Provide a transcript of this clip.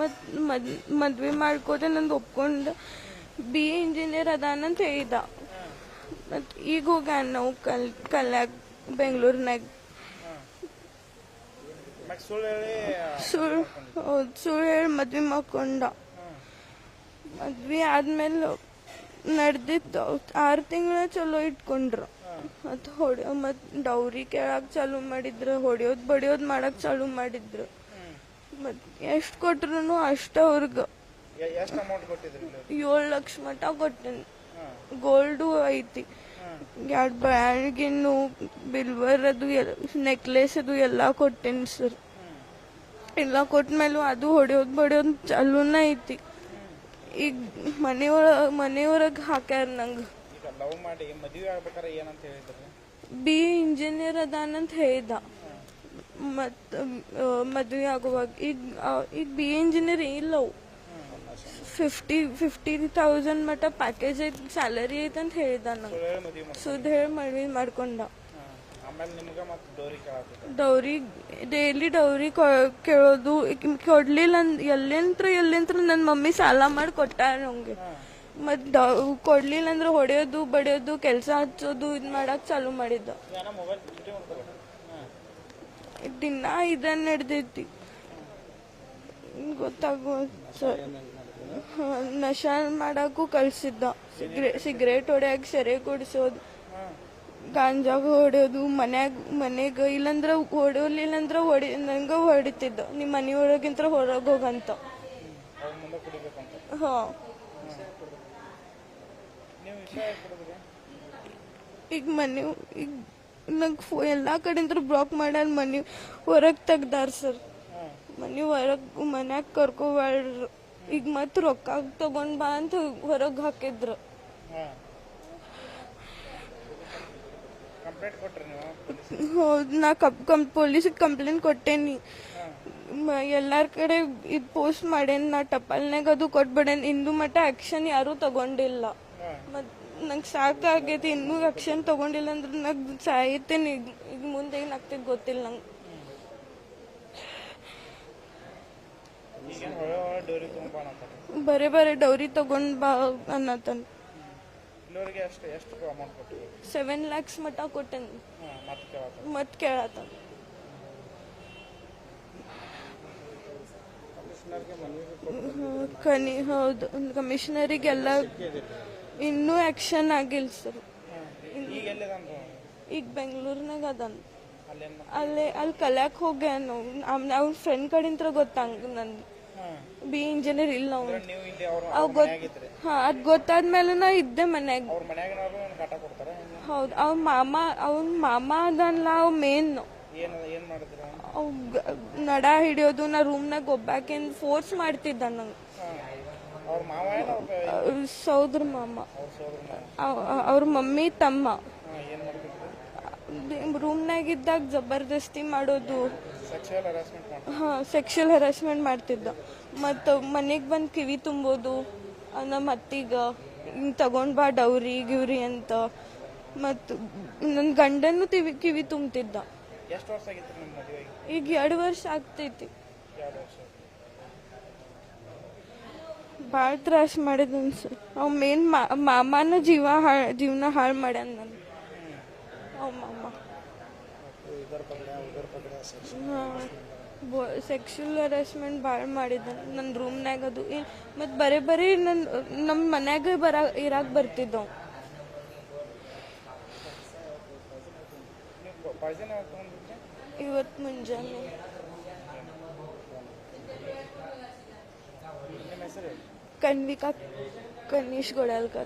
ಮತ್ತು ಮದ್ ಮದ್ವೆ ಮಾಡ್ಕೋದೆ ನಂದು ಒಪ್ಕೊಂಡು ಬಿ ಎ ಇಂಜಿನಿಯರ್ ಅದಾನಂತ ಹೇಳಿದ. ಮತ್ತು ಈಗ ಹೋಗ್ಯಾನ ನಾವು ಕಲ್ ಕಲ್ಯಾಗ ಬೆಂಗಳೂರಿನಾಗ. ಸುಳ್ಳು ಹೌದು ಸುಳ್ಳು ಹೇಳಿ ಮದ್ವೆ ಮಾಡ್ಕೊಂಡ. ಮದ್ವೆ ಆದ್ಮೇಲೆ ನಡೆದಿತ್ತು. ಆರು ತಿಂಗಳ ಚಲೋ ಇಟ್ಕೊಂಡ್ರು. ಮತ್ತು ಹೊಡೆ ಮತ್ತು ಡೌರಿ ಕೇಳಕ್ಕೆ ಚಾಲು ಮಾಡಿದ್ರು. ಹೊಡೆಯೋದು ಬಡಿಯೋದು ಮಾಡಕ್ಕೆ ಚಾಲು ಮಾಡಿದ್ರು. ಮತ್ತು ಎಷ್ಟು ಕೊಟ್ರು ಅಷ್ಟು ಅವ್ರಿಗೆ ಎಷ್ಟು ಅಮೌಂಟ್ ಕೊಟ್ಟಿದ್ರಿ ಇಲ್ಲಿ ಏಳು ಲಕ್ಷ ಮಟ ಕೊಟ್ಟೇನಿ. ಗೋಲ್ಡು ಐತಿ. ಎರಡು ಬ್ಯಾಂಡ್ಗಿನ್ನು ಬಿಲ್ವರ್ ಅದು ನೆಕ್ಲೆಸ್ ಅದು ಎಲ್ಲ ಕೊಟ್ಟೇನಿ ಸರ್ ಎಲ್ಲ ಕೊಟ್ಮೇಲೂ ಅದು ಹೊಡೆಯೋದು ಬಡಿಯೋದು ಚಾಲೂನ ಐತಿ. ಈಗ ಮನೆಯೊಳ ಮನೆಯೊಳಗೆ ಹಾಕ್ಯಾರ ನಂಗೆ. ಲವ್ ಮಾಡಿ ಮದುವೆ ಆಗ್ಬೇಕಾರೆ ಏನಂತ ಹೇಳಿದ್ರಿ? ಬಿ ಇಂಜಿನಿಯರ್ ಅದಾನಂತ ಹೇಳ್ದ. ಮತ್ತು ಮದುವೆ ಆಗುವಾಗ ಈಗ ಈಗ ಬಿ ಇಂಜಿನಿಯರ್ ಇಲ್ಲವು ಫಿಫ್ಟಿ ಫಿಫ್ಟಿ ತೌಸಂಡ್ ಮಟ್ಟ ಪ್ಯಾಕೇಜ್ ಐತಿ ಸ್ಯಾಲರಿ ಐತೆ ಅಂತ ಹೇಳಿದ ನಂಗೆ ಹೇಳಿ ಮದುವೆ ಸುದ್ ಹೇಳಿ ಮದ್ವೆ ಮಾಡ್ಕೊಂಡ. ಮತ್ತೆ ಡೋರಿ ಡೈಲಿ ಡೌರಿ ಕೇಳೋದು ಕೊಡ್ಲಿಲ್ಲ ಎಲ್ಲಿಂತ್ರ ಎಲ್ಲಿಂತ್ರ ನನ್ನ ಮಮ್ಮಿ ಸಾಲ ಮಾಡಿ ಕೊಟ್ಟಾರ ನಂಗೆ ಮತ್ ಕೊಡ್ಲಿಲ್ಲ ಅಂದ್ರೆ ಹೊಡೆಯೋದು ಬಡಿಯೋದು ಕೆಲಸ ಹಚ್ಚೋದು ಇದು ಮಾಡಕ್ ಚಾಲು ಮಾಡಿದ್ದ ಏನೋ ಮೊಬೈಲ್ ಚುಟ್ಟಿ ಮಾಡ್ತಾರೆ ಹಾಂ ದಿನ ಇದನ್ನ ನಡೆದೈತಿ. ಗೊತ್ತಾಗೋ ಸರ್ ನಶ ಮಾಡಕ್ಕೂ ಕಳ್ಸಿದ್ದ ಸಿಗ್ರೆ, ಸಿಗರೇಟ್ ಹೊಡ್ಯಾಗ ಸೆರೆ ಕೊಡಿಸೋದು ಗಾಂಜಾಗ ಹೊಡೆಯೋದು, ಮನ್ಯಾಗ, ಮನೆಗ ಇಲ್ಲಂದ್ರ ಹೊಡೆಯಲಿಲ್ಲ ಅಂದ್ರ ಹೊಡಿ, ನಂಗ ಹೊಡಿತಿದ್ದ. ನಿಮ್ಮ ಮನೆಯೊಳಗಿಂತ ಹೊರಗೆ ಹೋಗಂತ. ಹಾ. ಈಗ ಮನೆ ಈಗ ನಂಗೆ ಫೋ ಎಲ್ಲ ಕಡೆಯಿಂದ ಬ್ಲಾಕ್ ಮಾಡ್ಯಾರ ಮನೆ ಹೊರಗೆ ತೆಗ್ದಾರ ಸರ್ ಮನೆ ಹೊರಗೆ ಮನ್ಯಾಗ ಕರ್ಕೋಬಾರ್ರು ಈಗ ಮತ್ತೆ ರೊಕ್ಕ ತಗೊಂಡ್ ಬಾ ಅಂತ ಹೊರಗೆ ಹಾಕಿದ್ರು. ಹೌದು ನಾ ಕಪ್ ಕಂ ಪೊಲೀಸಿಗೆ ಕಂಪ್ಲೇಂಟ್ ಕೊಟ್ಟೇನಿ. ಎಲ್ಲಾರ ಕಡೆ ಇದು ಪೋಸ್ಟ್ ಮಾಡೇನಿ ನಾ ಟಪಾಲ್ನಾಗ ಅದು ಕೊಟ್ಬಿಡೇನಿ. ಇಂದು ಮಟ್ಟ ಆಕ್ಷನ್ ಯಾರೂ ತಗೊಂಡಿಲ್ಲ. ಮತ್ ನಂಗೆ ಸಾಕಾಗೈತಿ ಇನ್ನೂ ರಕ್ಷಣೆ ತಗೊಂಡಿಲ್ಲ ಅಂದ್ರೆ ನಂಗೆ ಸಾಯ್ತೇನೆ. ಈಗ ಈಗ ಮುಂದೆ ಏನಾಗ್ತೈತೆ ಗೊತ್ತಿಲ್ಲ ನಂಗೆ. ಬರೇ ಬರೇ ಡೌರಿ ತಗೊಂಡ್ ಬಾ ಅನ್ನತನ್ ಸೆವೆನ್ ಲ್ಯಾಕ್ಸ್ ಮಟ್ಟ ಕೊಟ್ಟೆ ಹಾಂ ಮತ್ತೆ ಕೇಳತ್ತ ಮತ್ ಮನವಿ ಕನಿ ಹೌದು. ಕಮಿಷನರಿಗೆಲ್ಲ ಇನ್ನೂ ಆಕ್ಷನ್ ಆಗಿಲ್ಲ ಸರ್ ಈಗ ಎಲ್ಲಿದಂತ ಈಗ ಬೆಂಗಳೂರಿನಾಗ ಅದಾನ. ಅಲ್ಲೇನು? ಅಲ್ಲೇ ಅಲ್ಲಿ ಕಲ್ಯಾಕ್ ಹೋಗ್ಯಾನ ಅವ್ನ? ಫ್ರೆಂಡ್ ಕಡಿಂತ್ರ ಗೊತ್ತಂಗ ನನ್. ಬಿ ಇಂಜಿನಿಯರ್ ಇಲ್ಲ ಅವ್ನು. ನೀವು ಇಲ್ಲಿ ಅವ್ರ ಅವ್ ಗೊತ್ ಹಾ ಅದ್ ಗೊತ್ತಾದ್ಮೇಲೆ ನಾ ಇದ್ದೆ ಮನ್ಯಾಗ. ಅವ್ರ ಮನ್ಯಾಗಿನವ್ರು ಏನು ಕಾಟ ಕೊಡ್ತಾರೆ ಹೌದು ಅವ್ನ ಮಾಮ ಅವ್ನ ಮಾಮ ಅದನ್ಲ ಅವ್ ಮೇನ್ ಏನು ಏನು ಮಾಡಿದ್ರು ಅವ್ ಗ- ನಡ ಹಿಡಿಯೋದು ನಾ ರೂಮ್ನಾಗ ಒಬ್ಬಾಕೇನ್ ಫೋರ್ಸ್ ಮಾಡ್ತಿದ್ದ ನಂಗೆ ಸೌದ್ರ ಮಾಮ. ಅವ್ರ ಮಮ್ಮಿ ತಮ್ಮ. ಹಾಂ ಏನು ಮಾಡ್ತಿದ್ರು? ರೂಮ್ನಾಗ ಇದ್ದಾಗ ಜಬರ್ದಸ್ತಿ ಮಾಡೋದು. ಹಾ ಸೆಕ್ಷುಯಲ್ ಹರಾಸ್ಮೆಂಟ್ ಮಾಡ್ತಿದ್ದ. ಮತ್ತು ಮನೆಗೆ ಬಂದು ಕಿವಿ ತುಂಬೋದು. ನಮ್ಮ ಅತ್ತಿಗ ಹಿಂಗ್ ತಗೊಂಡ್ ಬಾ ಡೌರಿ ಗಿವ್ರಿ ಅಂತ. ಮತ್ತು ನನ್ನ ಗಂಡನ್ನು ತಿವಿ ಕಿವಿ ತುಂಬ್ತಿದ್ದ. ಈಗ ಎರಡು ವರ್ಷ ಆಗ್ತೈತಿ. ಭಾಳ ತ್ರಾಸ ಮಾಡಿದ ಸರ್ ಅವ್ ಮೇನ್ ಮಾಮನ ಜೀವ ಹಾಳ್, ಜೀವನ ಹಾಳು ಮಾಡ್ಯಾನ ನಾನು. ಅವ್ ಮಾಮ. ಸೆಕ್ಷುವಲ್ ಹರಾಸ್ಮೆಂಟ್ ಭಾಳ ಮಾಡಿದ ನನ್ನ ರೂಮ್ನಾಗ ಅದು. ಮತ್ತು ಬರೀ ಬರೀ ನನ್ನ ನಮ್ಮ ಮನ್ಯಾಗ ಬರ, ಇರಾಕ್ ಬರ್ತಿದ್ದವು ಇವತ್ತು ಮುಂಜಾನೆ. कन्विका कनिष गोडालकर.